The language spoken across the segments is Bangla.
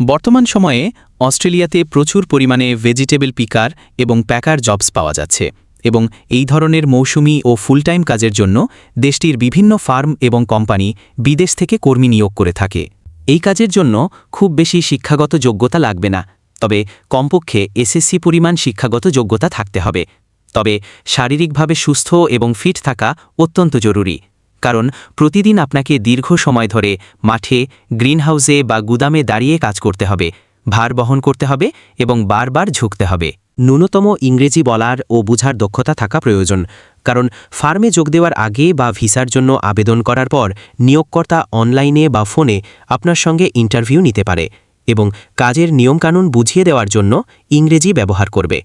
বর্তমান সময়ে অস্ট্রেলিয়াতে প্রচুর পরিমাণে ভেজিটেবল পিকার এবং প্যাকার জবস পাওয়া যাচ্ছে এবং এই ধরনের মৌসুমি ও ফুল টাইম কাজের জন্য দেশটির বিভিন্ন ফার্ম এবং কোম্পানি বিদেশ থেকে কর্মী নিয়োগ করে থাকে। এই কাজের জন্য খুব বেশি শিক্ষাগত যোগ্যতা লাগবে না, তবে কমপক্ষে এসএসসি পরিমাণ শিক্ষাগত যোগ্যতা থাকতে হবে। তবে শারীরিকভাবে সুস্থ এবং ফিট থাকা অত্যন্ত জরুরি। কারণ প্রতিদিন আপনাকে দীর্ঘ সময় ধরে মাঠে, গ্রিনহাউসে বা গুদামে দাঁড়িয়ে কাজ করতে হবে, ভার বহন করতে হবে এবং বারবার ঝুঁকতে হবে। ন্যূনতম ইংরেজি বলার ও বুঝার দক্ষতা থাকা প্রয়োজন, কারণ ফার্মে যোগ দেওয়ার আগে বা ভিসার জন্য আবেদন করার পর নিয়োগকর্তা অনলাইনে বা ফোনে আপনার সঙ্গে ইন্টারভিউ নিতে পারে এবং কাজের নিয়মকানুন বুঝিয়ে দেওয়ার জন্য ইংরেজি ব্যবহার করবে।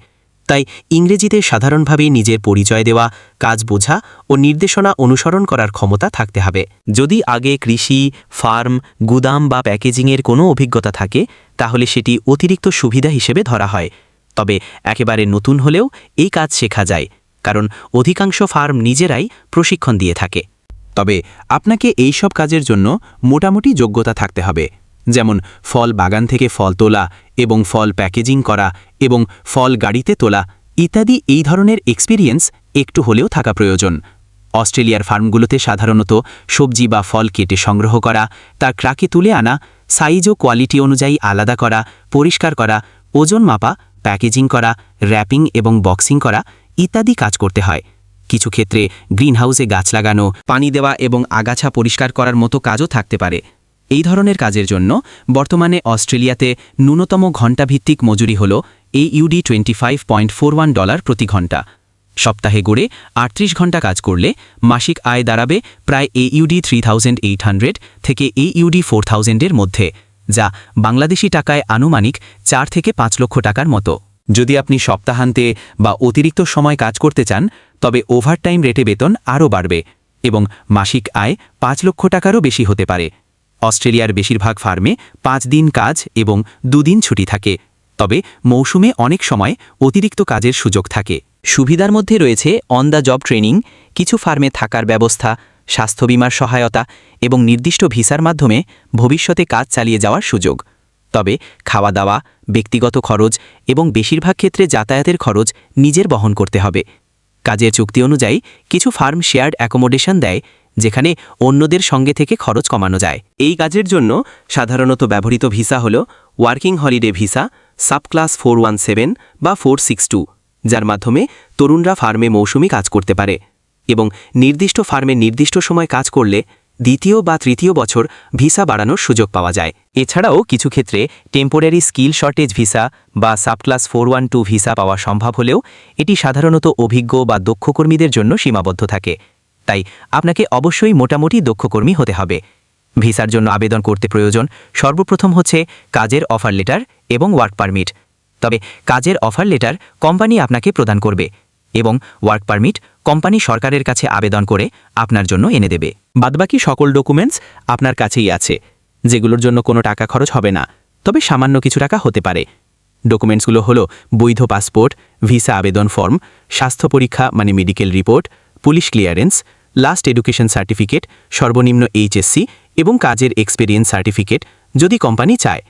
তাই ইংরেজিতে সাধারণভাবে নিজের পরিচয় দেওয়া, কাজ বোঝা ও নির্দেশনা অনুসরণ করার ক্ষমতা থাকতে হবে। যদি আগে কৃষি, ফার্ম, গুদাম বা প্যাকেজিংয়ের কোনো অভিজ্ঞতা থাকে, তাহলে সেটি অতিরিক্ত সুবিধা হিসেবে ধরা হয়। তবে একেবারে নতুন হলেও এই কাজ শেখা যায়, কারণ অধিকাংশ ফার্ম নিজেরাই প্রশিক্ষণ দিয়ে থাকে। তবে আপনাকে এই সব কাজের জন্য মোটামুটি যোগ্যতা থাকতে হবে। যেমন ফল বাগান থেকে ফল তোলা এবং ফল প্যাকেজিং করা এবং ফল গাড়িতে তোলা, ইত্যাদি এই ধরনের এক্সপিরিয়েন্স একটু হলেও থাকা প্রয়োজন। অস্ট্রেলিয়ার ফার্মগুলোতে সাধারণত সবজি বা ফল কেটে সংগ্রহ করা তার ট্রাকে তুলে আনা সাইজ ও কোয়ালিটি অনুযায়ী আলাদা করা, পরিষ্কার করা, ওজন মাপা প্যাকেজিং করা র্যাপিং এবং বক্সিং করা ইত্যাদি কাজ করতে হয়। কিছু ক্ষেত্রে গ্রিনহাউসে গাছ লাগানো, পানি দেওয়া এবং আগাছা পরিষ্কার করার মতো কাজও থাকতে পারে। এই ধরনের কাজের জন্য বর্তমানে অস্ট্রেলিয়াতে ন্যূনতম ঘণ্টাভিত্তিক মজুরি হল এই UD twenty five point four one dollar প্রতি ঘণ্টা। সপ্তাহে গড়ে আটত্রিশ ঘণ্টা কাজ করলে মাসিক আয় দাঁড়াবে প্রায় A three thousand eight hundred থেকে এ ইউডি ফোর থাউজেন্ডের মধ্যে, যা বাংলাদেশি টাকায় আনুমানিক চার থেকে পাঁচ লক্ষ টাকার মতো। যদি আপনি সপ্তাহান্তে বা অতিরিক্ত সময় কাজ করতে চান, তবে ওভারটাইম রেটে বেতন আরও বাড়বে এবং মাসিক আয় পাঁচ লক্ষ টাকারও বেশি হতে পারে। অস্ট্রেলিয়ার বেশিরভাগ ফার্মে পাঁচ দিন কাজ এবং দুদিন ছুটি থাকে। তবে মৌসুমে অনেক সময় অতিরিক্ত কাজের সুযোগ থাকে। সুবিধার মধ্যে রয়েছে অন দ্য জব ট্রেনিং কিছু ফার্মে থাকার ব্যবস্থা, স্বাস্থ্য বিমার সহায়তা এবং নির্দিষ্ট ভিসার মাধ্যমে ভবিষ্যতে কাজ চালিয়ে যাওয়ার সুযোগ। তবে খাওয়া দাওয়া ব্যক্তিগত খরচ এবং বেশিরভাগ ক্ষেত্রে যাতায়াতের খরচ নিজের বহন করতে হবে। কাজের চুক্তি অনুযায়ী কিছু ফার্ম শেয়ার্ড অ্যাকোমোডেশন দেয় যেখানে অন্যদের সঙ্গে থেকে খরচ কমানো যায়। এই কাজের জন্য সাধারণত ব্যবহৃত ভিসা হল working holiday visa, subclass four one seven বা ফোর সিক্স টু, যার মাধ্যমে তরুণরা ফার্মে মৌসুমি কাজ করতে পারে এবং নির্দিষ্ট ফার্মে নির্দিষ্ট সময় কাজ করলে দ্বিতীয় বা তৃতীয় বছর ভিসা বাড়ানোর সুযোগ পাওয়া যায়। এছাড়াও কিছু ক্ষেত্রে টেম্পোরারি স্কিল শর্টেজ ভিসা বা subclass four one two visa পাওয়া সম্ভব হলেও এটি সাধারণত অভিজ্ঞ বা দক্ষ কর্মীদের জন্য সীমাবদ্ধ থাকে। তাই আপনাকে অবশ্যই মোটামুটি দক্ষ কর্মী হতে হবে। ভিসার জন্য আবেদন করতে প্রয়োজন সর্বপ্রথম হচ্ছে কাজের অফার লেটার এবং ওয়ার্ক পারমিট। তবে কাজের অফার লেটার কোম্পানি আপনাকে প্রদান করবে এবং ওয়ার্ক পারমিট কোম্পানি সরকারের কাছে আবেদন করে আপনার জন্য এনে দেবে। বাদবাকি সকল ডকুমেন্টস আপনার কাছেই আছে, যেগুলোর জন্য কোনো টাকা খরচ হবে না, তবে সামান্য কিছু টাকা হতে পারে। ডকুমেন্টসগুলো হলো বৈধ পাসপোর্ট, ভিসা আবেদন ফর্ম, স্বাস্থ্য পরীক্ষা মানে medical report police clearance, last education certificate, সর্বনিম্ন এইচএসসি এবং কাজের এক্সপেরিয়েন্স সার্টিফিকেট যদি কোম্পানি চায়।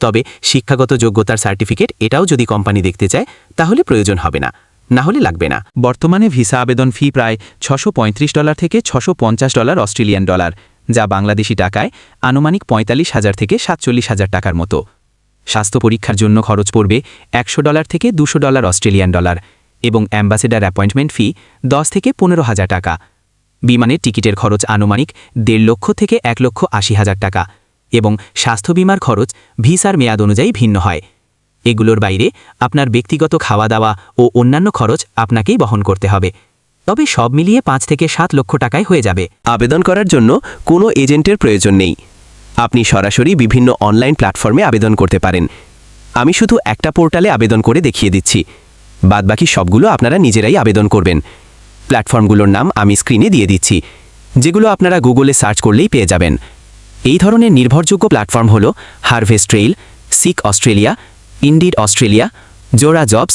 তবে শিক্ষাগত যোগ্যতার সার্টিফিকেট এটাও যদি কোম্পানি দেখতে চায়, তাহলে প্রয়োজন হবে না। না হলে লাগবে না। বর্তমানে ভিসা আবেদন ফি প্রায় ছশো ডলার থেকে ছশো ডলার অস্ট্রেলিয়ান ডলার, যা বাংলাদেশি টাকায় আনুমানিক পঁয়তাল্লিশ হাজার থেকে সাতচল্লিশ হাজার টাকার মতো। স্বাস্থ্য পরীক্ষার জন্য খরচ পড়বে একশো ডলার থেকে দুশো ডলার অস্ট্রেলিয়ান ডলার। এবং অ্যাম্বাসেডার অ্যাপয়েন্টমেন্ট ফি দশ থেকে পনেরো হাজার টাকা। বিমানের টিকিটের খরচ আনুমানিক দেড় লক্ষ থেকে এক লক্ষ আশি হাজার টাকা এবং স্বাস্থ্য বিমার খরচ ভিসার মেয়াদ অনুযায়ী ভিন্ন হয়। এগুলোর বাইরে আপনার ব্যক্তিগত খাওয়া দাওয়া ও অন্যান্য খরচ আপনাকেই বহন করতে হবে। তবে সব মিলিয়ে পাঁচ থেকে সাত লক্ষ টাকায় হয়ে যাবে। আবেদন করার জন্য কোনো এজেন্টের প্রয়োজন নেই। আপনি সরাসরি বিভিন্ন অনলাইন প্ল্যাটফর্মে আবেদন করতে পারেন। আমি শুধু একটা পোর্টালে আবেদন করে দেখিয়ে দিচ্ছি। বাদবাকি সবগুলো আপনারা নিজেরাই আবেদন করবেন। প্ল্যাটফর্মগুলোর নাম আমি স্ক্রিনে দিয়ে দিচ্ছি, যেগুলো আপনারা গুগলে সার্চ করলেই পেয়ে যাবেন। এই ধরনের নির্ভরযোগ্য প্ল্যাটফর্ম হল harvest trail, seek Australia, indeed Australia, Jora jobs,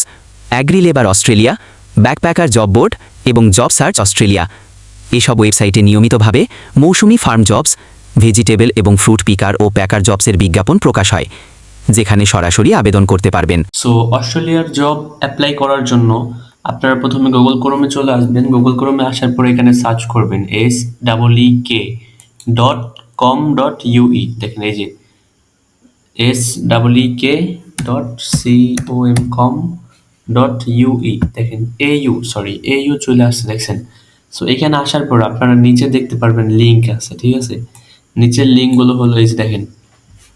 agri labour Australia, backpacker job board এবং জব সার্চ অস্ট্রেলিয়া। এসব ওয়েবসাইটে নিয়মিতভাবে মৌসুমি ফার্ম জবস, ভেজিটেবল এবং ফ্রুট পিকার ও প্যাকার জবসের বিজ্ঞাপন প্রকাশ হয়। যেখানে সরাসরি আবেদন করতে পারবেন। সো অস্ট্রেলিয়ার জব অ্যাপ্লাই করার জন্য আপনারা প্রথমে গুগল ক্রোমে চলে আসবেন। গুগল ক্রোমে আসার পরে এখানে সার্চ করবেন S double E K dot com dot UE দেখেন এই যে S double E K dot C O M com dot UE দেখেন A U sorry A U চলে আসছে, দেখছেন? সো এখানে আসার পর আপনারা নিচে দেখতে পারবেন লিঙ্ক আছে, ঠিক আছে? নিচের লিঙ্কগুলো হলো এই যে দেখেন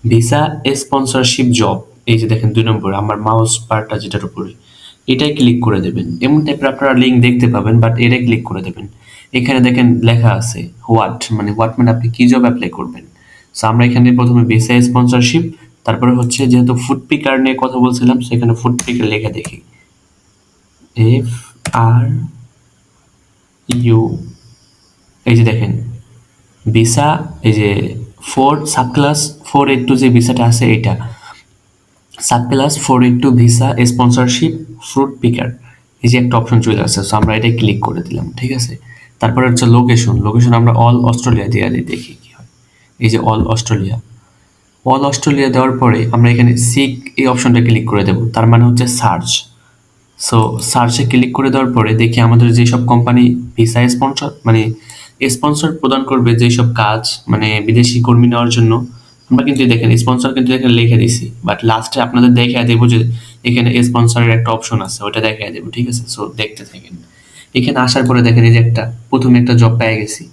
ভিসা স্পন্সরশিপ জব এই যে দেখেন দুই নম্বর, আমার মাউস পার্টটা যেটার উপরে, এটাই ক্লিক করে দেবেন। এমন টাইপের আপনারা লিঙ্ক দেখতে পাবেন বাট এটাই ক্লিক করে দেবেন। এখানে দেখেন লেখা আছে হোয়াট মানে হোয়াট মানে আপনি কী জব অ্যাপ্লাই করবেন। সো আমরা এখানে প্রথমে ভিসা স্পন্সরশিপ তারপরে হচ্ছে যেহেতু ফুড পিকার নিয়ে কথা বলছিলাম সেখানে ফুড পিকার লেখা দেখি। এফ আর ইউ এই যে দেখেন ভিসা এই যে four sub class four eight two যে ভিসাটা আছে এটা sub class four eight two visa, sponsorship, fruit picker, এই যে একটা অপশন চলে আসছে। সো আমরা এটা ক্লিক করে দিলাম, ঠিক আছে? তারপরে হচ্ছে লোকেশন লোকেশন আমরা অল অস্ট্রেলিয়া দিয়ে দিই দেখি কি হয়। এই যে অল অস্ট্রেলিয়া অল অস্ট্রেলিয়া দেওয়ার পরে আমরা এখানে সিক এই অপশনটা ক্লিক করে দেবো, তার মানে হচ্ছে সার্চ সো সার্চে ক্লিক করে দেওয়ার পরে দেখি আমাদের যেসব কোম্পানি ভিসা স্পন্সর মানে স্পন্সর প্রদান করবে যেসব কাজ মানে বিদেশি কর্মী নেওয়ার জন্য, আমরা কিন্তু দেখেন স্পন্সর কিন্তু এখানে লিখে দিছি বাট লাস্টে আপনাদের দেখে দেবো যে, এখানে স্পন্সরের একটা অপশন আছে, ওটা দেখে দেবো, ঠিক আছে? সো দেখতে থাকেন। এখানে আসার পরে দেখেন এই যে একটা, প্রথমে একটা জব পেয়ে গেছি।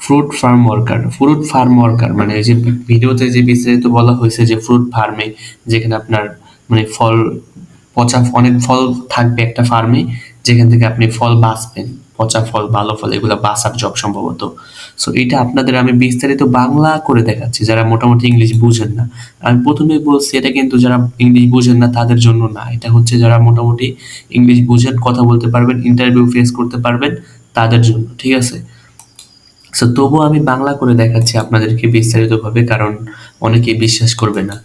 Fruit farm worker fruit farm worker মানে যে ভিডিওতে যে বিস্তারিত বলা হয়েছে যে ফ্রুট ফার্মে যেখানে আপনার মানে ফল, পচা, অনেক ফল থাকবে একটা ফার্মে যেখান থেকে আপনি ফল বাঁচবেন। পচা ফল, ভালো ফল, এগুলো বাঁচার জব সম্ভবত। সো এটা আপনাদের আমি বিস্তারিত বাংলা করে দেখাচ্ছি, যারা মোটামুটি ইংলিশ বুঝেন না। আমি প্রথমে বলছি, এটা কিন্তু যারা ইংলিশ বুঝেন না, তাদের জন্য না। এটা হচ্ছে যারা মোটামুটি ইংলিশ বুঝেন, কথা বলতে পারবেন ইন্টারভিউ ফেস করতে পারবেন, তাদের জন্য, ঠিক আছে? সো তবুও আমি বাংলা করে দেখাচ্ছি আপনাদেরকে বিস্তারিতভাবে, কারণ অনেকে বিশ্বাস করবে না।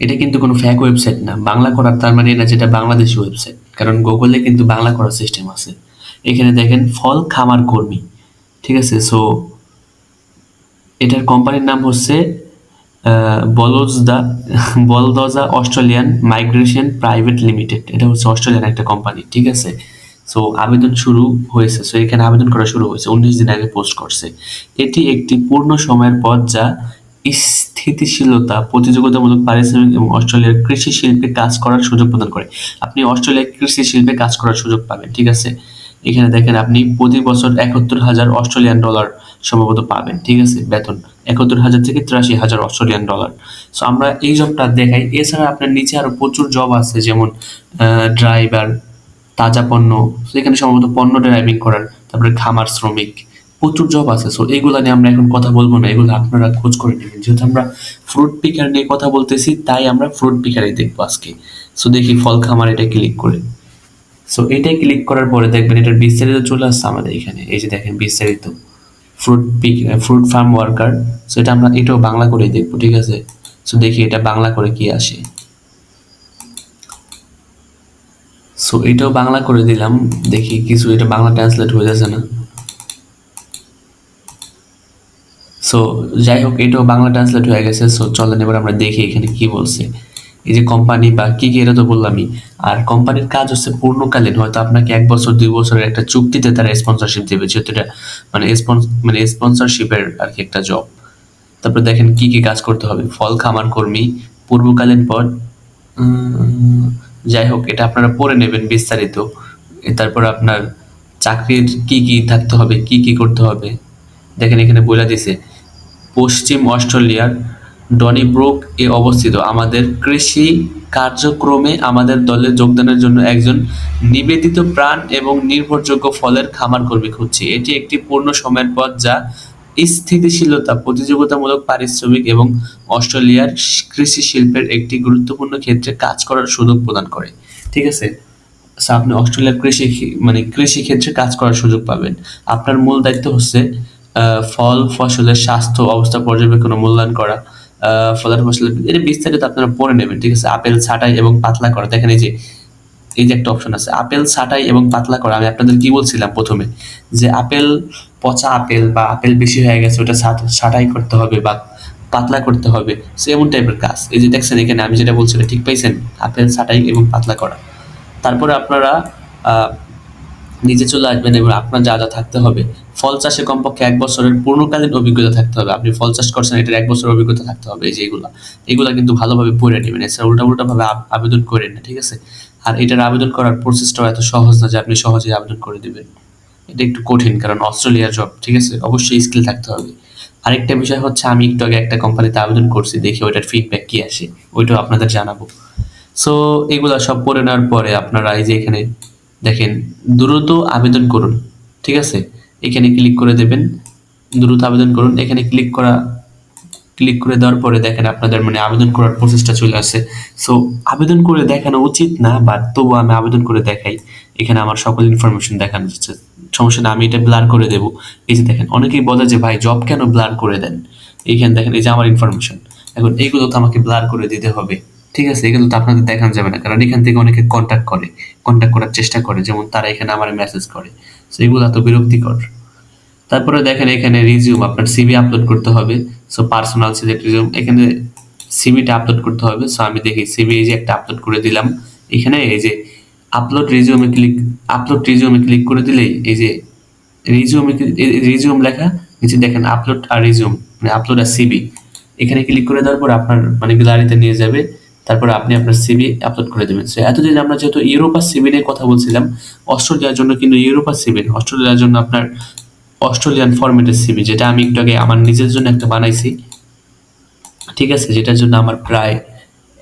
এটা কিন্তু কোনো ফ্যাক ওয়েবসাইট না। বাংলা করার তার মানে না, যেটা বাংলাদেশি ওয়েবসাইট কারণ গুগলে কিন্তু বাংলা করার সিস্টেম আছে। এখানে দেখেন ফল খামার কর্মী, ঠিক আছে? সো এটার কোম্পানির নাম হচ্ছে বলজদা বলদজা অস্ট্রেলিয়ান মাইগ্রেশন প্রাইভেট লিমিটেড। এটা হচ্ছে অস্ট্রেলিয়ান একটা কোম্পানি ঠিক আছে? সো আবেদন শুরু হয়েছে। সো এখানে আবেদন করা শুরু হয়েছে। উনিশ দিন আগে পোস্ট করছে। এটি একটি পূর্ণ সময়ের পদ যা স্থিতিশীলতা, প্রতিযোগিতামূলক, পারিশ্রমিক এবং অস্ট্রেলিয়ার কৃষি শিল্পে কাজ করার সুযোগ প্রদান করে। আপনি অস্ট্রেলিয়ার কৃষি শিল্পে কাজ করার সুযোগ পাবেন, ঠিক আছে? এখানে দেখেন আপনি প্রতি বছর একাত্তর হাজার অস্ট্রেলিয়ান ডলার সম্ভবত পাবেন, ঠিক আছে? বেতন একাত্তর হাজার থেকে তিরাশি হাজার অস্ট্রেলিয়ান ডলার। সো আমরা এই জবটা দেখাই। এছাড়া আপনার নিচে আরও প্রচুর জব আছে, যেমন ড্রাইভার, তাজা পণ্য সেখানে সম্ভবত পণ্য ড্রাইভিং করার, তারপরে খামার শ্রমিক, প্রচুর জব আছে। সো এগুলো নিয়ে আমরা এখন কথা বলব না, এগুলো আপনারা খোঁজ করে নেবেন। যেহেতু আমরা ফ্রুট পিকার নিয়ে কথা বলতেছি, তাই আমরা ফ্রুট পিকারই দেখব আজকে। সো দেখি ফল খামার এটা ক্লিক করে। সো এটাই ক্লিক করার পরে দেখবেন এটার বিস্তারিত চলে আসছে আমাদের এখানে। এই যে দেখেন বিস্তারিত। Fruit pick fruit farm worker so এটা আমরা এটাও বাংলা করেই দেখব, ঠিক আছে? সো দেখি এটা বাংলা করে কি আসে। সো এটাও বাংলা করে দিলাম। দেখি কিছু, এটা বাংলা ট্রান্সলেট হয়ে যাচ্ছে না। সো যাই হোক, এটাও বাংলা ট্রান্সলেট হয়ে গেছে। সো চলেন এবার আমরা দেখি এখানে কি বলছে। এই যে কোম্পানি বা কি কি এটা তো বললামই। আর কোম্পানির কাজ হচ্ছে পূর্ণকালীন, হয়তো আপনাকে এক বছর, দুই বছরের একটা চুক্তিতে তারা স্পন্সরশিপ দেবে, যেহেতু এটা মানে মানে স্পন্সরশিপের আর কি একটা জব তারপর দেখেন কি কি কাজ করতে হবে। ফল খামার কর্মী, পূর্বকালীন পদ যাই হোক, এটা আপনারা পড়ে নেবেন বিস্তারিত। তারপর আপনার চাকরির কি কি থাকতে হবে, কি কি করতে হবে। দেখেন এখানে বলে দিছে, পশ্চিম অস্ট্রেলিয়ার ডনিব্রুক এ অবস্থিত। আমাদের কৃষি কার্যক্রমে আমাদের দলে যোগদানের জন্য একজন নিবেদিত প্রাণ এবং নির্ভরযোগ্য ফলের খামার কর্মী খুঁজছি। এটি একটি পূর্ণ সময়ের পথ যা স্থিতিশীলতা, প্রতিযোগিতামূলক পারিশ্রমিক এবং অস্ট্রেলিয়ার কৃষি শিল্পের একটি গুরুত্বপূর্ণ ক্ষেত্রে কাজ করার সুযোগ প্রদান করে। ঠিক আছে? আপনি অস্ট্রেলিয়ার কৃষি মানে কৃষি ক্ষেত্রে কাজ করার সুযোগ পাবেন। আপনার মূল দায়িত্ব হচ্ছে ফল, ফসলের স্বাস্থ্য অবস্থা পর্যবেক্ষণ মূল্যায়ন করা। ফলের ফসলের এটা বিস্তারিত আপনারা পড়ে নেবেন, ঠিক আছে? আপেল, ছাটাই এবং পাতলা করা। দেখেন এই যে এই যে একটা অপশন আছে। আপেল, ছাটাই এবং পাতলা করা। আমি আপনাদের কি বলছিলাম প্রথমে? যে আপেল, পচা আপেল বা আপেল বেশি হয়ে গেছে, ওটা ছাটাই করতে হবে বা পাতলা করতে হবে। সো, এমন টাইপের কাজ। এই যে দেখছেন এখানে, আমি যেটা বলছিলাম, ঠিক পাইছেন? আপেল, ছাটাই এবং পাতলা করা। তারপরে আপনারা নিচে চলে আসবেন এবং আপনার যা যা থাকতে হবে। ফল চাষে কমপক্ষে এক বছরের পূর্ণকালীন অভিজ্ঞতা থাকতে হবে। আপনি ফল চাষ করছেন, এটার এক বছরের অভিজ্ঞতা থাকতে হবে, এই যে এগুলা। এগুলা কিন্তু ভালোভাবে পড়ে নেবেন। এছাড়া উল্টা উল্টাভাবে আব- আবেদন করেন না, ঠিক আছে? আর এটার আবেদন করার প্রসেসটাও এত সহজ না যে আপনি সহজেই আবেদন করে দিবেন। এটা একটু কঠিন, কারণ অস্ট্রেলিয়ার জব ঠিক আছে? অবশ্যই স্কিল থাকতে হবে। আরেকটা বিষয় হচ্ছে, আমি একটু আগে একটা কোম্পানিতে আবেদন করছি, দেখি ওইটার ফিডব্যাক কি আসে। ওইটাও আপনাদের জানাব। সো এগুলা সব পড়ে নেওয়ার পরে আপনারা এই যে এখানে দেখেন, দ্রুত আবেদন করুন, ঠিক আছে? এখানে ক্লিক করে দেবেন, দ্রুত আবেদন করুন। এখানে ক্লিক করা ক্লিক করে দেওয়ার পরে দেখেন আপনাদের মানে আবেদন করার প্রসেসটা চলে আসে। সো আবেদন করে দেখানো উচিত না বাট তবু আমি আবেদন করে দেখাই। এখানে আমার সকল ইনফরমেশন দেখানো যাচ্ছে সমস্যা না, আমি এটা ব্লার করে দেবো। এই যে দেখেন, অনেকেই বলে যে, ভাই জব কেন ব্লার করে দেন? এইখানে দেখেন, এই যে আমার ইনফরমেশন এখন এইগুলো তো আমাকে ব্লার করে দিতে হবে। ঠিক আছে, এগুলো তো আপনাদের দেখানো যাবে না, কারণ এখান থেকে অনেকে কন্ট্যাক্ট করে কন্ট্যাক্ট করার চেষ্টা করে, যেমন তারা এখানে আমার মেসেজ করে। সো এগুলো এত বিরক্তিকর। তারপরে দেখেন এখানে রিজিউম আপনার সিভি আপলোড করতে হবে। সো পার্সোনাল সিলেক্ট রিজিউম এখানে সিভিটা আপলোড করতে হবে। সো আমি দেখি সিভি এই যে একটা আপলোড করে দিলাম। এখানে এই যে upload resume click upload resume click করে দিলেই এই যে রিজিউমে রিজিউম লেখা নিচে দেখেন আপলোড আর রিজিউম মানে আপলোড আর সিভি এখানে ক্লিক করে দেওয়ার পর আপনার মানে গ্যালারিতে নিয়ে যাবে। তারপর আপনি আপনার সিভি আপলোড করে দেবেন। সো এতদিন আমরা যেহেতু ইউরোপা সিভি নিয়ে কথা বলছিলাম, অস্ট্রেলিয়ার জন্য কিন্তু ইউরোপা না, অস্ট্রেলিয়ার জন্য আপনার অস্ট্রেলিয়ান ফরম্যাটের সিবি যেটা আমি একটু আগে আমার নিজের জন্য একটা বানাইছি। ঠিক আছে? যেটার জন্য আমার প্রায়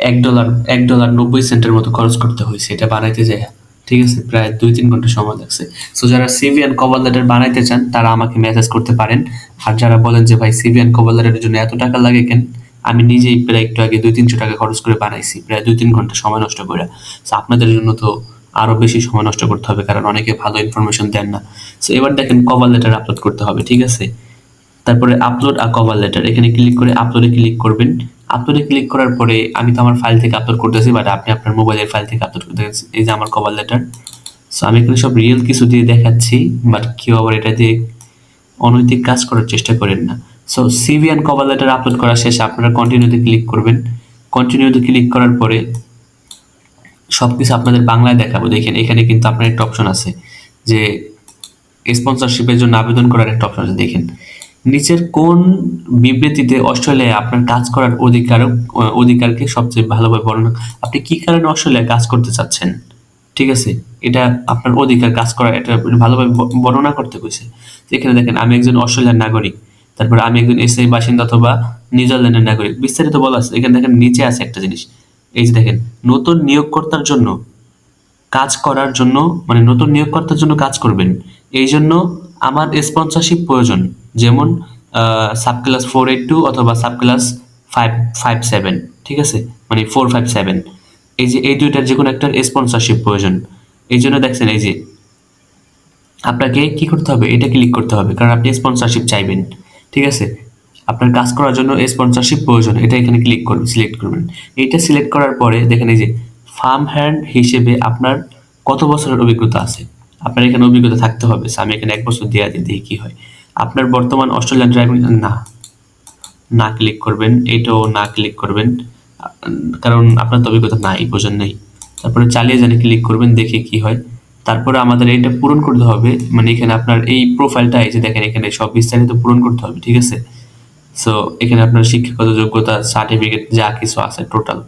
এক ডলার এক ডলার নব্বই সেন্টের মতো খরচ করতে হয়েছে, এটা বানাইতে যায় ঠিক আছে? প্রায় দুই তিন ঘণ্টা সময় লাগছে। সো যারা সিভি অ্যান্ড কভার লেটার বানাইতে চান, তারা আমাকে মেসেজ করতে পারেন। আর যারা বলেন যে, ভাই সিভি অ্যান্ড কভার লেটারের জন্য এত টাকা লাগে কেন? আমি নিজেই প্রায় একটু আগে দুই, তিনশো টাকা খরচ করে বানাইছি, প্রায় দুই, তিন ঘণ্টা সময় নষ্ট করে সো আপনাদের জন্য তো আরও বেশি সময় নষ্ট করতে হবে, কারণ অনেকে ভালো ইনফরমেশন দেন না। সো এবার দেখেন কভার লেটার আপলোড করতে হবে, ঠিক আছে? তারপরে আপলোড আর কভার লেটার এখানে ক্লিক করে আপলোডে ক্লিক করবেন। আপলোডে ক্লিক করার পরে আমি তো আমার ফাইল থেকে আপলোড করতেছি বাট আপনি আপনার মোবাইলের ফাইল থেকে আপলোড করতে এই যে আমার কভার লেটার সো আমি এখানে সব রিয়েল কিছু দিয়ে দেখাচ্ছি বাট কেউ আবার এটা দিয়ে অনৈতিক কাজ করার চেষ্টা করেন না। So CV and cover letter upload করা শেষে আপনারা কন্টিনিউতে ক্লিক করবেন। কন্টিনিউতে ক্লিক করার পরে সবকিছু আপনাদের বাংলায় দেখাবো। দেখেন, এখানে কিন্তু আপনার একটা অপশন আছে যে স্পন্সরশিপের জন্য আবেদন করার একটা অপশন আছে। দেখেন, নিচের কোন বিবৃতিতে অস্ট্রেলিয়ায় আপনার কাজ করার অধিকার অধিকারকে সবচেয়ে ভালোভাবে বর্ণনা, আপনি কি কারণে অস্ট্রেলিয়ায় কাজ করতে চাচ্ছেন? ঠিক আছে, এটা আপনার অধিকার কাজ করা এটা ভালোভাবে বর্ণনা করতে কইছে এখানে দেখেন, আমি একজন অস্ট্রেলিয়ার নাগরিক। তারপর আমি একজন এসআই বাসিন্দা অথবা নিউজিল্যান্ডের নাগরিক। বিস্তারিত বলা আছে। এখানে দেখেন, নিচে আছে একটা জিনিস। এই যে দেখেন, নতুন নিয়োগকর্তার জন্য কাজ করার জন্য মানে নতুন নিয়োগকর্তার জন্য কাজ করবেন। এই জন্য আমার স্পন্সরশিপ প্রয়োজন। যেমন sub class four eight two অথবা sub class five five seven ঠিক আছে? মানে ফোর ফাইভ সেভেন এই যে, এই দুইটার যে কোনো একটার স্পন্সরশিপ প্রয়োজন। এই জন্য দেখছেন, এই যে, আপনাকে কি করতে হবে? এটা ক্লিক করতে হবে। কারণ আপনি স্পন্সরশিপ চাইবেন। ঠিক আছে? আপনার কাজ করার জন্য স্পন্সরশিপ প্রয়োজন, এটা এখানে ক্লিক করবেন সিলেক্ট করবেন। এটা সিলেক্ট করার পরে দেখেন এই যে ফার্ম হ্যান্ড হিসেবে আপনার কত বছরের অভিজ্ঞতা আছে? আপনার এখানে অভিজ্ঞতা থাকতে হবে। আমি এখানে এক বছর দেওয়া দিয়ে দেখি কি হয়। আপনার বর্তমান অস্ট্রেলিয়ান ড্রাইভিং, না। না ক্লিক করবেন, এটাও না ক্লিক করবেন। কারণ আপনার তো অভিজ্ঞতা নাই, বোঝেন নেই। তারপরে চালিয়ে জানি ক্লিক করবেন, দেখি কি হয়। তারপরে আমাদের এটা পূরণ করতে হবে। মানে এখানে আপনার এই প্রোফাইলটা এই যে দেখেন এখানে সব বিস্তারিত পূরণ করতে হবে, ঠিক আছে? সো এখানে আপনার শিক্ষাগত যোগ্যতা সার্টিফিকেট যা কিছু আছে টোটাল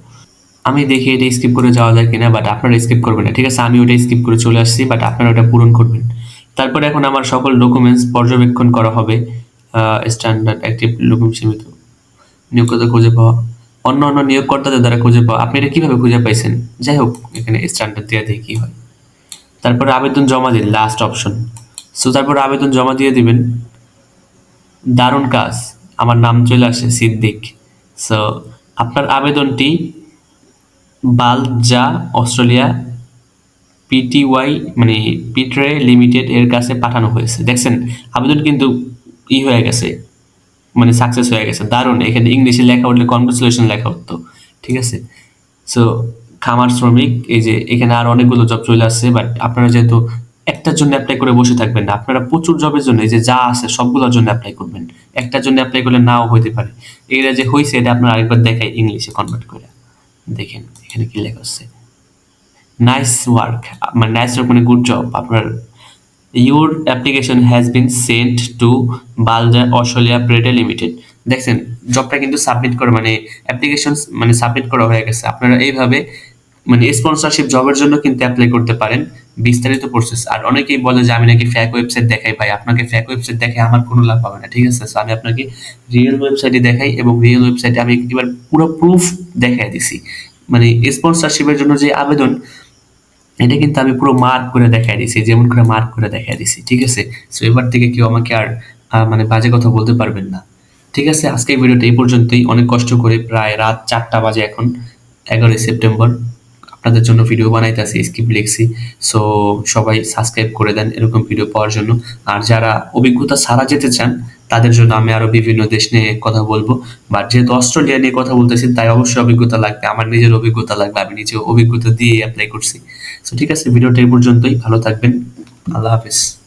আমি দেখি এটা স্কিপ করে যাওয়া যায় কিনা বাট আপনারা স্কিপ করবেন না, ঠিক আছে? আমি ওটা স্কিপ করে চলে আসছি বাট আপনারা ওটা পূরণ করবেন। তারপরে এখন আমার সকল ডকুমেন্টস পর্যবেক্ষণ করা হবে স্ট্যান্ডার্ড অ্যাক্টিভ লুকুম সীমিত। নিয়োগকর্তা খুঁজে পাওয়া। অন্য অন্য নিয়োগকর্তাদের দ্বারা খুঁজে পাওয়া। আপনি এটা কীভাবে খুঁজে পাইছেন? যাই হোক, এখানে স্ট্যান্ডার্ড দেওয়া দিয়ে কী হয়। তারপরে আবেদন জমা দিন লাস্ট অপশন সো তারপরে আবেদন জমা দিয়ে দিবেন, দারুণ কাজ, আমার নাম চলে আসে সিদ্দিক। সো আপনার আবেদনটি বালজা, অস্ট্রেলিয়া, পিটিওয়াই মানে পিট্রে লিমিটেড এর কাছে পাঠানো হয়েছে। দেখছেন, আবেদন কিন্তু ই হয়ে গেছে মানে সাকসেস হয়ে গেছে, দারুণ। এখানে ইংলিশে লেখা উঠলে কনগ্রেচুলেশন লেখা হতো ঠিক আছে? সো খামার শ্রমিক, এই যে এখানে আর অনেকগুলো জব চলে আসছে বাট আপনারা যেহেতু একটার জন্য অ্যাপ্লাই করে বসে থাকবেন না, আপনারা প্রচুর জবের জন্য, এই যে যা আছে সবগুলোর জন্য অ্যাপ্লাই করবেন। একটার জন্য অ্যাপ্লাই করলে নাও হইতে পারে। এগুলা যে হয়েছে এটা আপনারা আরেকবার দেখাই ইংলিশে কনভার্ট করে। দেখেন, এখানে কি লেখা আছে? নাইস ওয়ার্ক মানে নাইস ওয়ার্ক মানে গুড জব আপনার your application has been sent to Balja Australia প্রেডে limited দেখছেন জবটা কিন্তু সাবমিট করে মানে অ্যাপ্লিকেশন মানে সাবমিট করা হয়ে গেছে। আপনারা এইভাবে মানে স্পন্সরশিপ জবের জন্য কিন্তু অ্যাপ্লাই করতে পারেন। বিস্তারিত প্রসেস আর অনেকেই বলে যে আমি নাকি ফ্যাক ওয়েবসাইট দেখাই ভাই। আপনাকে ফ্যাক ওয়েবসাইট দেখে আমার কোনো লাভ হবে না। ঠিক আছে? So, আমি আপনাকে রিয়েল ওয়েবসাইটে দেখাই এবং রিয়েল ওয়েবসাইটে আমি এবার পুরো প্রুফ দেখাই দিছি। মানে স্পন্সরশিপের জন্য যে আবেদন এটা কিন্তু আমি পুরো মার্ক করে দেখাই দিছি যেমন করে মার্ক করে দেখাই দিছি। ঠিক আছে? সো এবার থেকে কেউ আমাকে আর মানে বাজে কথা বলতে পারবেন না। ঠিক আছে? আজকে ভিডিওটা এই পর্যন্তই। অনেক কষ্ট করে প্রায় রাত চারটা বাজে এখন এগারোই সেপ্টেম্বর। আপনাদের জন্য ভিডিও বানাইতেছি স্কিপ লিখছি। সো সবাই সাবস্ক্রাইব করে দেন এরকম ভিডিও পাওয়ার জন্য। আর যারা অভিজ্ঞতা সারা যেতে চান, তাদের জন্য আমি আরও বিভিন্ন দেশ নিয়ে কথা বলব। বা যেহেতু অস্ট্রেলিয়া নিয়ে কথা বলতেছি, তাই অবশ্যই অভিজ্ঞতা লাগবে। আমার নিজের অভিজ্ঞতা লাগবে, আমি নিজে অভিজ্ঞতা দিয়ে অ্যাপ্লাই করছি। সো ঠিক আছে ভিডিওটা এই পর্যন্তই। ভালো থাকবেন। আল্লাহ হাফিজ।